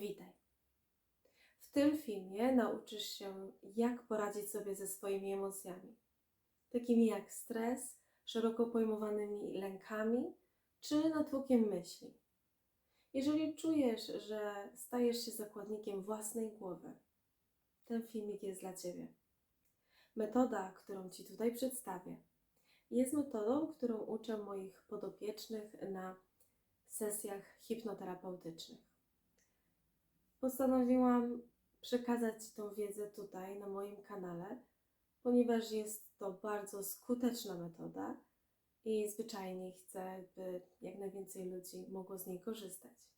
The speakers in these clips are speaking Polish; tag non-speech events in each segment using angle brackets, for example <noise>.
Witaj. W tym filmie nauczysz się, jak poradzić sobie ze swoimi emocjami, takimi jak stres, szeroko pojmowanymi lękami czy natłokiem myśli. Jeżeli czujesz, że stajesz się zakładnikiem własnej głowy, ten filmik jest dla Ciebie. Metoda, którą Ci tutaj przedstawię, jest metodą, którą uczę moich podopiecznych na sesjach hipnoterapeutycznych. Postanowiłam przekazać tą wiedzę tutaj na moim kanale, ponieważ jest to bardzo skuteczna metoda i zwyczajnie chcę, by jak najwięcej ludzi mogło z niej korzystać.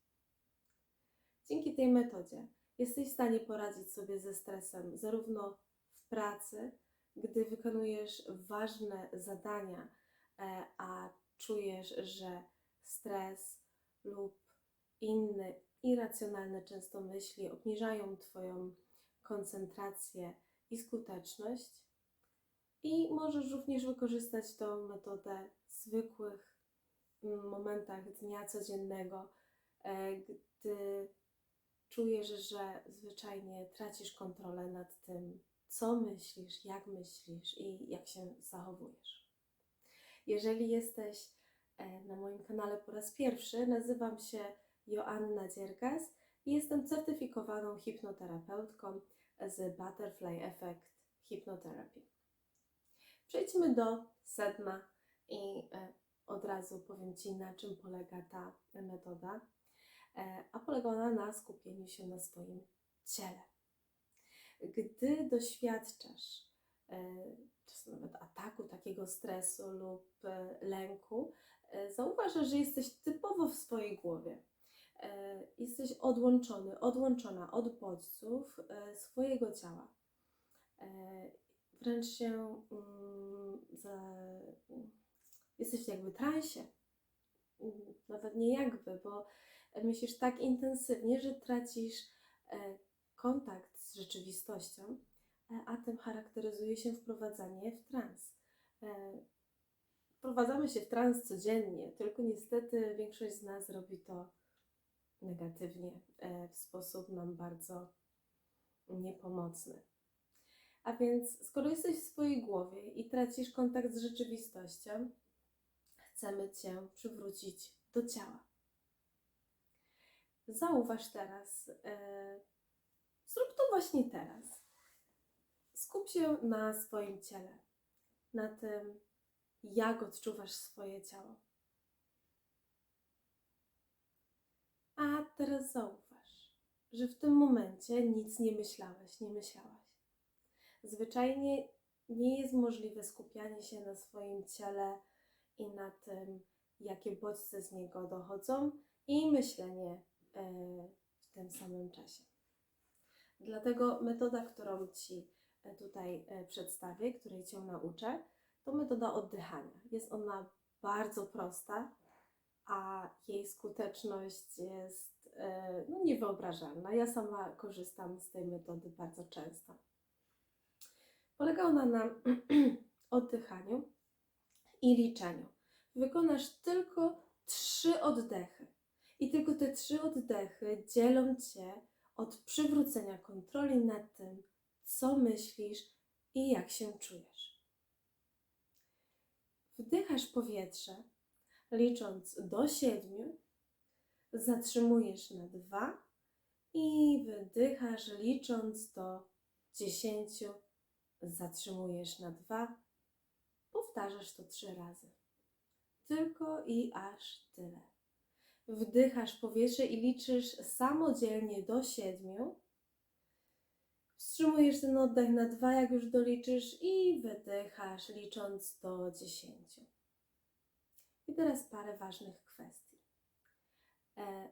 Dzięki tej metodzie jesteś w stanie poradzić sobie ze stresem zarówno w pracy, gdy wykonujesz ważne zadania, e, a czujesz, że stres lub inne irracjonalne często myśli obniżają Twoją koncentrację i skuteczność. I możesz również wykorzystać tą metodę w zwykłych mm, momentach dnia codziennego, e, gdy czujesz, że zwyczajnie tracisz kontrolę nad tym, co myślisz, jak myślisz i jak się zachowujesz. Jeżeli jesteś e, na moim kanale po raz pierwszy, nazywam się Joanna Dziergas i jestem certyfikowaną hipnoterapeutką z Butterfly Effect Hypnotherapy. Przejdźmy do sedna i e, od razu powiem Ci, na czym polega ta metoda. E, a polega ona na skupieniu się na swoim ciele. Gdy doświadczasz e, czasem nawet ataku, takiego stresu lub lęku, zauważasz, że jesteś typowo w swojej głowie jesteś odłączony, odłączona od bodźców e, swojego ciała. E, wręcz się mm, za, jesteś jakby w transie. Mm, nawet nie jakby, bo myślisz tak intensywnie, że tracisz kontakt z rzeczywistością, a tym charakteryzuje się wprowadzanie w trans. Wprowadzamy się w trans codziennie, tylko niestety większość z nas robi to negatywnie, e, w sposób nam bardzo niepomocny. A więc, skoro jesteś w swojej głowie i tracisz kontakt z rzeczywistością, chcemy Cię przywrócić do ciała. Zauważ teraz, e, zrób to właśnie teraz. Skup się na swoim ciele, na tym, jak odczuwasz swoje ciało. A teraz zauważ, że w tym momencie nic nie myślałeś, nie myślałaś. Zwyczajnie nie jest możliwe skupianie się na swoim ciele i na tym, jakie bodźce z niego dochodzą, i myślenie e, w tym samym czasie. Dlatego metoda, którą Ci e, tutaj e, przedstawię, której Cię nauczę, to metoda oddychania. Jest ona bardzo prosta, a jej skuteczność jest e, no, niewyobrażalna. Ja sama korzystam z tej metody bardzo często. Polega ona na <clears throat> oddychaniu i liczeniu. Wykonasz tylko trzy oddechy. I tylko te trzy oddechy dzielą cię od przywrócenia kontroli nad tym, co myślisz i jak się czujesz. Wdychasz powietrze licząc do siedmiu, zatrzymujesz na dwa i wydychasz licząc do dziesięciu, zatrzymujesz na dwa, powtarzasz to trzy razy. Tylko i aż tyle. Wdychasz powietrze i liczysz samodzielnie do siedmiu. Wstrzymujesz ten oddech na dwa, jak już doliczysz, i wydychasz, licząc do dziesięciu. I teraz parę ważnych kwestii. E,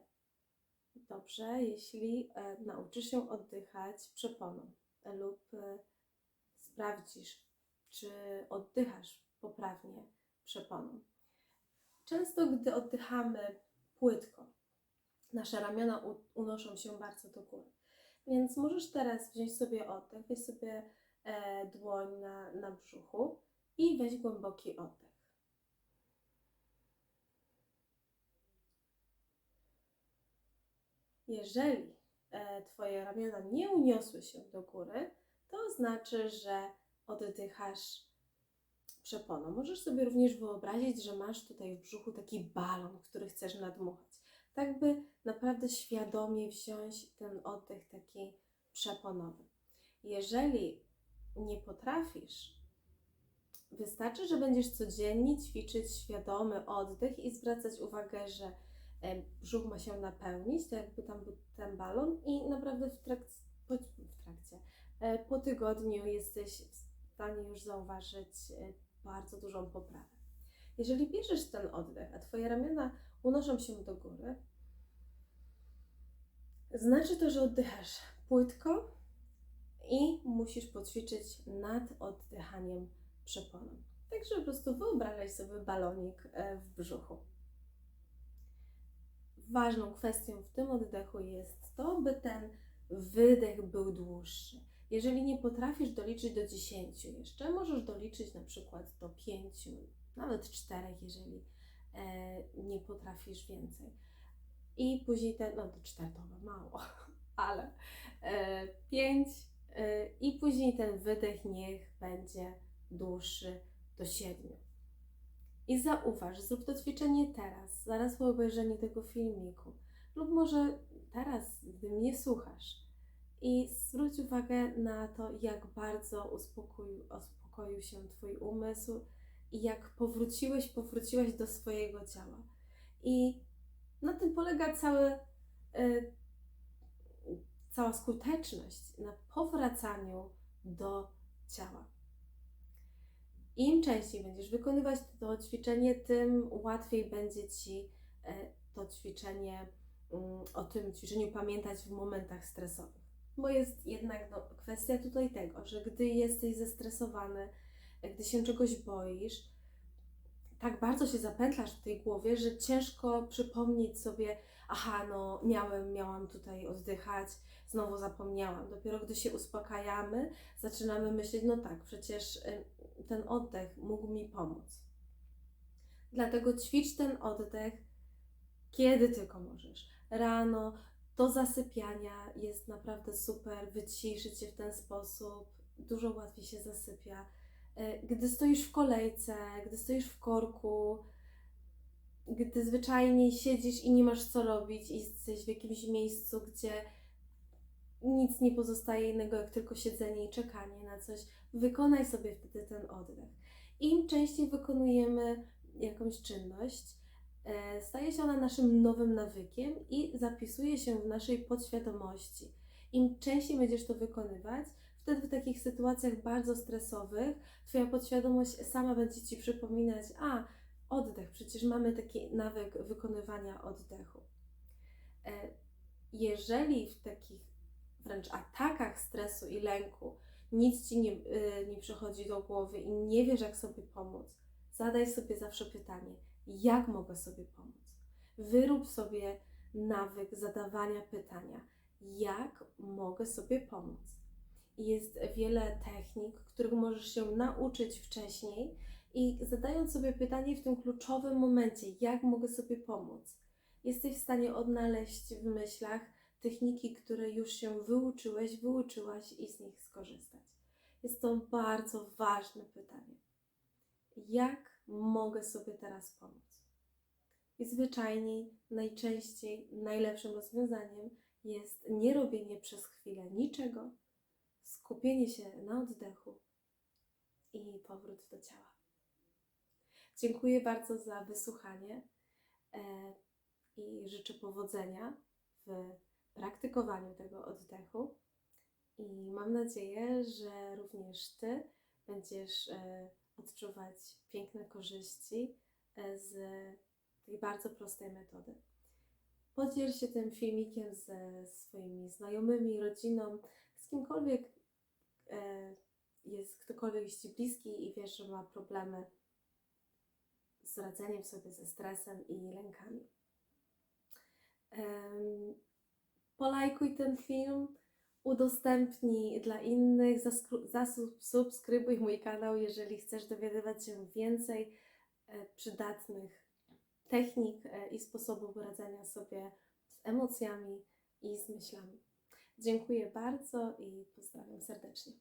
dobrze, jeśli e, nauczysz się oddychać przeponą lub e, sprawdzisz, czy oddychasz poprawnie przeponą. Często, gdy oddychamy płytko, nasze ramiona unoszą się bardzo do góry. Więc możesz teraz wziąć sobie oddech, weź sobie dłoń na, na brzuchu i weź głęboki oddech. Jeżeli e, Twoje ramiona nie uniosły się do góry, to znaczy, że oddychasz przeponą. Możesz sobie również wyobrazić, że masz tutaj w brzuchu taki balon, który chcesz nadmuchać. Tak by naprawdę świadomie wziąć ten oddech taki przeponowy. Jeżeli nie potrafisz, wystarczy, że będziesz codziennie ćwiczyć świadomy oddech i zwracać uwagę, że brzuch ma się napełnić, to jakby tam był ten balon i naprawdę w trakcie, po, w trakcie e, po tygodniu jesteś w stanie już zauważyć e, bardzo dużą poprawę. Jeżeli bierzesz ten oddech, a Twoje ramiona unoszą się do góry, znaczy to, że oddychasz płytko i musisz poćwiczyć nad oddychaniem przeponą. Także po prostu wyobrażaj sobie balonik e, w brzuchu. Ważną kwestią w tym oddechu jest to, by ten wydech był dłuższy. Jeżeli nie potrafisz doliczyć do 10 jeszcze, możesz doliczyć na przykład do 5, nawet 4, jeżeli e, nie potrafisz więcej. I później ten, no to 4 to mało, <laughs> ale e, 5 e, i później ten wydech niech będzie dłuższy do 7. I zauważ, zrób to ćwiczenie teraz, zaraz po obejrzeniu tego filmiku, lub może teraz, gdy mnie słuchasz. I zwróć uwagę na to, jak bardzo uspokoił, uspokoił się Twój umysł i jak powróciłeś, powróciłaś do swojego ciała. I na tym polega y, cała skuteczność, na powracaniu do ciała. Im częściej będziesz wykonywać to ćwiczenie, tym łatwiej będzie Ci e, to ćwiczenie, mm, o tym ćwiczeniu pamiętać w momentach stresowych. Bo jest jednak no, kwestia tutaj tego, że gdy jesteś zestresowany, gdy się czegoś boisz, tak bardzo się zapętlasz w tej głowie, że ciężko przypomnieć sobie, aha, no miałem, miałam tutaj oddychać, znowu zapomniałam. Dopiero gdy się uspokajamy, zaczynamy myśleć, no tak, przecież ten oddech mógł mi pomóc. Dlatego ćwicz ten oddech, kiedy tylko możesz. Rano, do zasypiania jest naprawdę super, wyciszyć się w ten sposób, dużo łatwiej się zasypia. E, gdy stoisz w kolejce, gdy stoisz w korku, gdy zwyczajnie siedzisz i nie masz co robić i jesteś w jakimś miejscu, gdzie nic nie pozostaje innego jak tylko siedzenie i czekanie na coś, wykonaj sobie wtedy ten oddech. Im częściej wykonujemy jakąś czynność, e, staje się ona naszym nowym nawykiem i zapisuje się w naszej podświadomości. Im częściej będziesz to wykonywać, wtedy w takich sytuacjach bardzo stresowych Twoja podświadomość sama będzie Ci przypominać, a oddech, przecież mamy taki nawyk wykonywania oddechu. E, jeżeli w takich wręcz atakach stresu i lęku nic ci nie, yy, nie przychodzi do głowy i nie wiesz, jak sobie pomóc, zadaj sobie zawsze pytanie, jak mogę sobie pomóc? Wyrób sobie nawyk zadawania pytania, jak mogę sobie pomóc? Jest wiele technik, których możesz się nauczyć wcześniej i zadając sobie pytanie w tym kluczowym momencie, jak mogę sobie pomóc, jesteś w stanie odnaleźć w myślach techniki, które już się wyuczyłeś, wyuczyłaś i z nich skorzystać. Jest to bardzo ważne pytanie. Jak mogę sobie teraz pomóc? I zwyczajniej, najczęściej, najlepszym rozwiązaniem jest nie robienie przez chwilę niczego, skupienie się na oddechu i powrót do ciała. Dziękuję bardzo za wysłuchanie e, i życzę powodzenia w praktykowaniu tego oddechu. I mam nadzieję, że również Ty będziesz e, odczuwać piękne korzyści e, z tej bardzo prostej metody. Podziel się tym filmikiem ze swoimi znajomymi, rodziną, z kimkolwiek jest ktokolwiek Ci bliski i wiesz, że ma problemy z radzeniem sobie ze stresem i lękami polajkuj ten film, udostępnij dla innych, zasubskrybuj mój kanał, jeżeli chcesz dowiadywać się więcej e, przydatnych technik e, i sposobów radzenia sobie z emocjami i z myślami. Dziękuję bardzo i pozdrawiam serdecznie.